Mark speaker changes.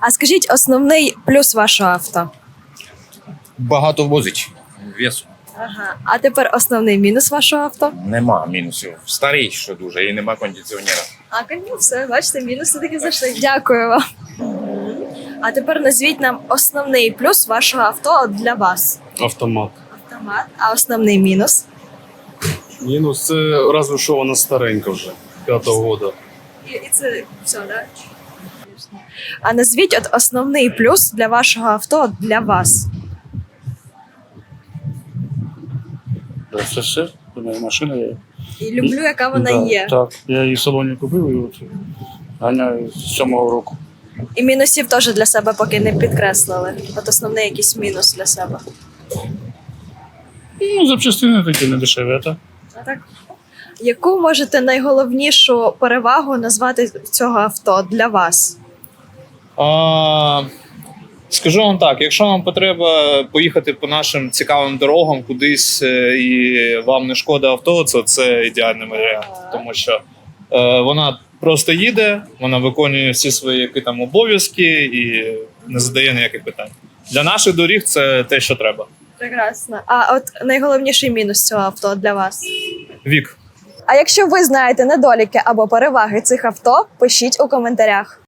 Speaker 1: А скажіть основний плюс вашого авто?
Speaker 2: Багато возить весу.
Speaker 1: Ага. А тепер основний мінус вашого авто?
Speaker 2: Нема мінусів. Старий, що дуже, і нема кондиціонера.
Speaker 1: А ну все, бачите, мінуси таки зайшли. Дякую вам. А тепер назвіть нам основний плюс вашого авто для вас.
Speaker 3: Автомат.
Speaker 1: Автомат. А основний мінус?
Speaker 3: Мінус це разве що вона старенька вже, п'ятого года.
Speaker 1: І, і це все, так? А назвіть от основний плюс для вашого авто для вас.
Speaker 4: Да, все. У мене машина є.
Speaker 1: І люблю, яка вона
Speaker 4: да,
Speaker 1: є.
Speaker 4: Так, я її в салоні купив і от ганяю з сьомого року.
Speaker 1: І мінусів теж для себе поки не підкреслили. От основний якийсь мінус для себе.
Speaker 4: Ну, запчастини такі не дешеві, а так?
Speaker 1: А так. Яку можете найголовнішу перевагу назвати цього авто для вас?
Speaker 5: А, скажу вам так: якщо вам потреба поїхати по нашим цікавим дорогам кудись, е, і вам не шкода авто, то це ідеальний варіант, тому що е, вона просто їде, вона виконує всі свої які там обов'язки і не задає ніяких питань. Для наших доріг це те, що треба.
Speaker 1: Прекрасно. А от найголовніший мінус цього авто для вас?
Speaker 5: Вік.
Speaker 1: А якщо ви знаєте недоліки або переваги цих авто, пишіть у коментарях.